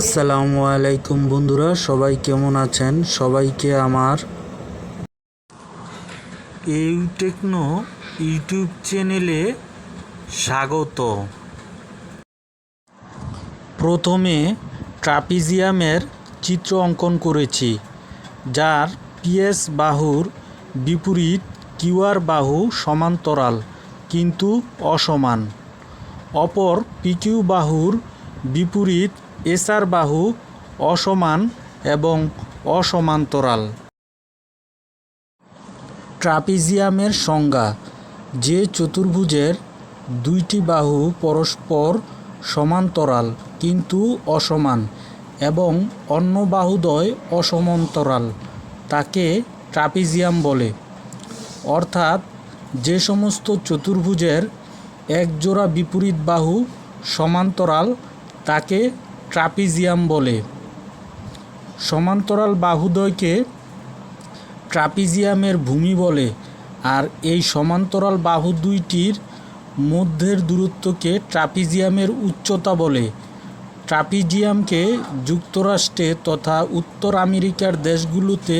আসসালামু আলাইকুম বন্ধুরা, সবাই কেমন আছেন? সবাইকে আমার এই টেকনো ইউটিউব চ্যানেলে স্বাগত। প্রথমে ট্রাপিজিয়ামের চিত্র অঙ্কন করেছি, যার পিএস বাহুর বিপরীত কিউআর বাহু সমান্তরাল কিন্তু অসমান। অপর পিকিউ বাহুর বিপরীত এসআর বাহু অসমান এবং অসমান্তরাল। ট্রাপিজিয়ামের সংজ্ঞা, যে চতুর্ভুজের দুইটি বাহু পরস্পর সমান্তরাল কিন্তু অসমান এবং অন্য বাহুদ্বয় অসমান্তরাল, তাকে ট্রাপিজিয়াম বলে। অর্থাৎ যে সমস্ত চতুর্ভুজের একজোড়া বিপরীত বাহু সমান্তরাল তাকে ট্রাপিজিয়াম বলে। সমান্তরাল বাহুদ্বয়কে ট্রাপিজিয়ামের ভূমি বলে আর এই সমান্তরাল বাহু দুইটির মধ্যের দূরত্বকে ট্রাপিজিয়ামের উচ্চতা বলে। ট্রাপিজিয়ামকে যুক্তরাষ্ট্রে তথা উত্তর আমেরিকার দেশগুলোতে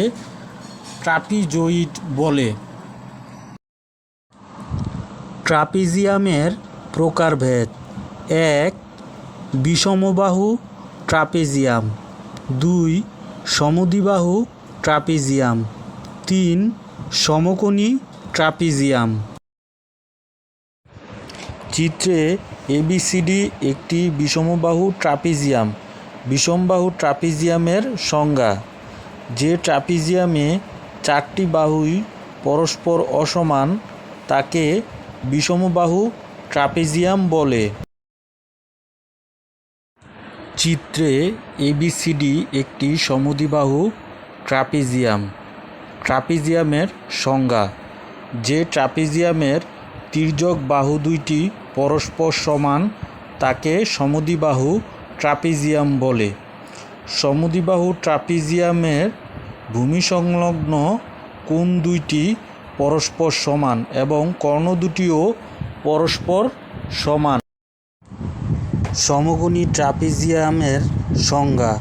ট্রাপিজয়েড বলে। ট্রাপিজিয়ামের প্রকারভেদ এক বিষমবাহু ট্রাপিজিয়াম। দুই, সমদ্বিবাহু ট্রাপিজিয়াম। তিন, সমকোণী ট্রাপিজিয়াম। চিত্রে এবিসিডি একটি বিষমবাহু ট্রাপিজিয়াম। বিষমবাহু ট্রাপিজিয়ামের সংজ্ঞা। যে ট্রাপিজিয়ামে চারটি বাহুই পরস্পর অসমান, তাকে বিষমবাহু ট্রাপিজিয়াম বলে। চিত্রে এবিসিডি একটি সমদ্বিবাহু ট্রাপিজিয়াম। ট্রাপিজিয়ামের সংজ্ঞা, যে ট্রাপিজিয়ামের তির্যক বাহু দুইটি পরস্পর সমান, তাকে সমদ্বিবাহু ট্রাপিজিয়াম বলে। সমদ্বিবাহু ট্রাপিজিয়ামের ভূমি সংলগ্ন কোণ দুইটি পরস্পর সমান এবং কর্ণ দুটিও পরস্পর সমান। সমকোণী ট্রাপিজিয়ামের সংজ্ঞা,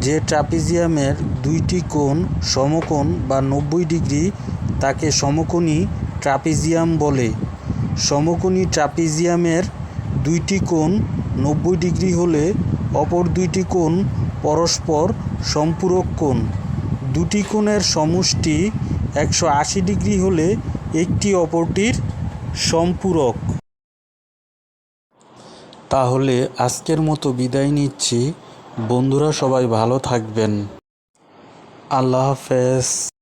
যে ট্রাপিজিয়ামের দুইটি কোণ সমকোণ বা নব্বই ডিগ্রি, তাকে সমকোণী ট্রাপিজিয়াম বলে। সমকোণী ট্রাপিজিয়ামের দুইটি কোণ নব্বই ডিগ্রি হলে অপর দুইটি কোণ পরস্পর সম্পূরক কোণ। দুটি কোণের সমষ্টি একশো আশি ডিগ্রি হলে একটি অপরটির সম্পূরক। তাহলে আজকের মতো বিদায় নিচ্ছি। বন্ধুরা সবাই ভালো থাকবেন। আল্লাহ হাফেজ।